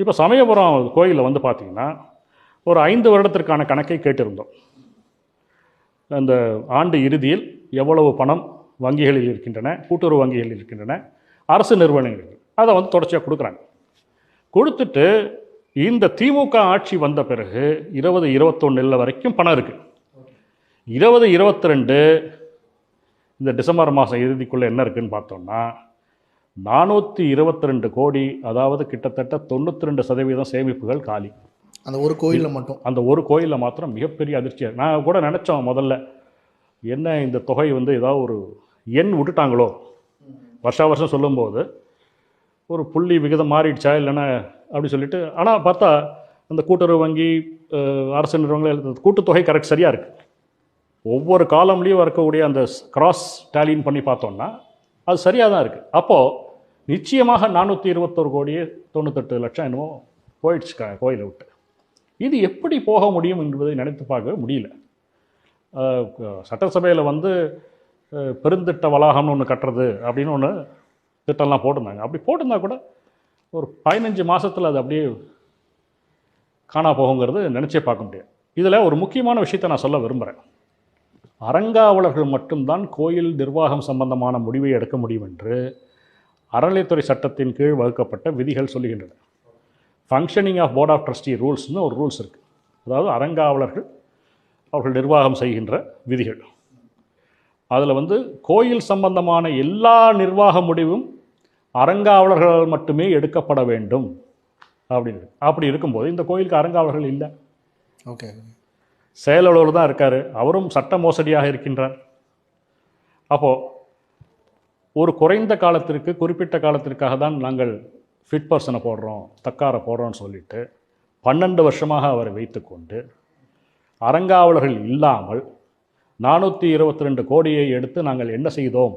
இப்போ சமயபுரம் கோயிலில் வந்து பார்த்தீங்கன்னா ஒரு ஐந்து வருடத்திற்கான கணக்கை கேட்டிருந்தோம். அந்த ஆண்டு இறுதியில் எவ்வளவு பணம் வங்கிகளில் இருக்கின்றன கூட்டுறவு வங்கிகளில் இருக்கின்றன அரசு நிறுவனங்கள் அதை வந்து தொடர்ச்சியாக கொடுக்குறாங்க. கொடுத்துட்டு இந்த திமுக ஆட்சி வந்த பிறகு இருபது இருபத்தொன்னில் வரைக்கும் பணம் இருக்குது இருபது இருபத்தி ரெண்டு இந்த டிசம்பர் மாதம் இறுதிக்குள்ளே என்ன இருக்குதுன்னு பார்த்தோம்னா நானூற்றி இருபத்தி ரெண்டு கோடி அதாவது கிட்டத்தட்ட தொண்ணூற்றி ரெண்டு சதவீதம் சேமிப்புகள் காலி. அந்த ஒரு கோயிலில் மட்டும்? அந்த ஒரு கோயிலில் மாத்திரம் மிகப்பெரிய அதிர்ச்சியாக நான் கூட நினச்சோம் முதல்ல என்ன இந்த தொகை வந்து ஏதாவது ஒரு எண் விட்டுட்டாங்களோ? வருஷா வருஷம் சொல்லும்போது ஒரு புள்ளி விகிதம் மாறிடுச்சா இல்லைன்னா அப்படி சொல்லிட்டு ஆனால் பார்த்தா அந்த கூட்டுறவு வங்கி அரசு நிறுவனங்கள் கூட்டுத்தொகை கரெக்ட் சரியாக இருக்குது ஒவ்வொரு காலம்லேயும் இருக்கக்கூடிய அந்த கிராஸ் டேலின்னு பண்ணி பார்த்தோம்னா அது சரியாக தான் இருக்குது அப்போது நிச்சயமாக நானூற்றி இருபத்தொரு கோடியே தொண்ணூத்தெட்டு லட்சம் என்னமோ போயிடுச்சு க கோயிலை விட்டு. இது எப்படி போக முடியும் என்பதை நினைத்து பார்க்க முடியல. சட்டசபையில் வந்து பெருந்திட்ட வளாகம்னு ஒன்று கட்டுறது அப்படின்னு ஒன்று திட்டம்லாம் போட்டிருந்தாங்க. அப்படி போட்டிருந்தா கூட ஒரு பதினஞ்சு மாதத்தில் அது அப்படியே காணா போகுங்கிறது நினச்சே பார்க்க முடியாது. இதில் ஒரு முக்கியமான விஷயத்தை நான் சொல்ல விரும்புகிறேன் அறங்காவலர்கள் மட்டும்தான் கோயில் நிர்வாகம் சம்பந்தமான முடிவை எடுக்க முடியும் என்று அறநிலைத்துறை சட்டத்தின் கீழ் வகுக்கப்பட்ட விதிகள் சொல்லுகின்றன. Functioning of board of trustee ரூல்ஸ்னு ஒரு ரூல்ஸ் இருக்குது அதாவது அறங்காவலர்கள் அவர்கள் நிர்வாகம் செய்கின்ற விதிகள். அதில் வந்து கோயில் சம்பந்தமான எல்லா நிர்வாக முடிவும் அறங்காவலர்களால் மட்டுமே எடுக்கப்பட வேண்டும் அப்படின்னு அப்படி இருக்கும்போது இந்த கோயிலுக்கு அறங்காவலர்கள் இல்லை. ஓகே. செயலாளர் தான் இருக்கார். அவரும் சட்ட மோசடியாக இருக்கின்றார். அப்போது ஒரு குறைந்த காலத்திற்கு குறிப்பிட்ட காலத்திற்காக தான் நாங்கள் ஃபிட் பர்சனை போடுறோம் தக்காரை போடுறோம்னு சொல்லிட்டு பன்னெண்டு வருஷமாக அவரை வைத்துக்கொண்டு அறங்காவலர்கள் இல்லாமல் நானூற்றி இருபத்தி ரெண்டு கோடியை எடுத்து நாங்கள் என்ன செய்தோம்?